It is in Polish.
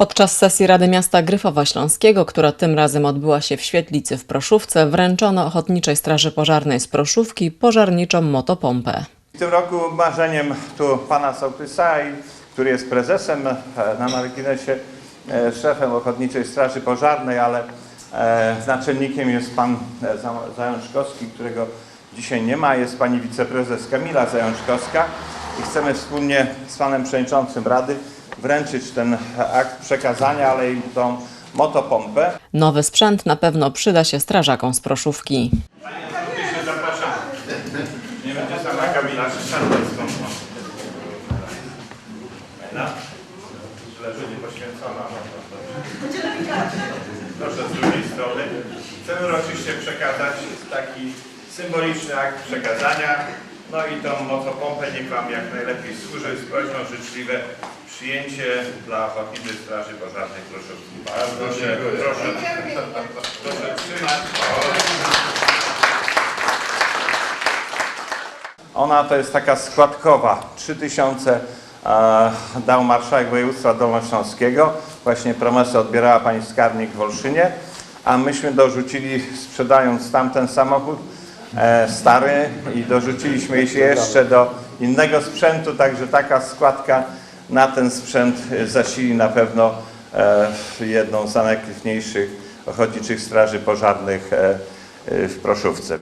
Podczas sesji Rady Miasta Gryfowa Śląskiego, która tym razem odbyła się w Świetlicy w Proszówce, wręczono Ochotniczej Straży Pożarnej z Proszówki pożarniczą motopompę. W tym roku marzeniem tu pana sołtysa, który jest prezesem e, na marginesie, e, szefem Ochotniczej Straży Pożarnej, ale e, naczelnikiem jest pan Za- Zajączkowski, którego dzisiaj nie ma, jest pani wiceprezes Kamila Zajączkowska i chcemy wspólnie z panem przewodniczącym Rady wręczyć ten akt przekazania, ale i tą motopompę. Nowy sprzęt na pewno przyda się strażakom z Proszówki. Zapraszam. Nie będzie sama Kamila Szarpecką. Fajna? Leży niepoświęcona. Proszę z drugiej strony. Chcemy uroczyście przekazać taki symboliczny akt przekazania. No i tą motopompę niech Wam jak najlepiej służy z prośbą życzliwe przyjęcie dla Ochotniczej Straży Pożarnej Proszówki. Bardzo dziękuję. Proszę, proszę trzymać. Ona to jest taka składkowa. 3000 e, dał marszałek województwa dolnośląskiego. Właśnie promesę odbierała pani skarbnik w Olszynie, a myśmy dorzucili, sprzedając tamten samochód stary i dorzuciliśmy się jeszcze do innego sprzętu, także taka składka na ten sprzęt e, zasili na pewno e, jedną z najliczniejszych ochotniczych straży pożarnych e, e, w Proszówce.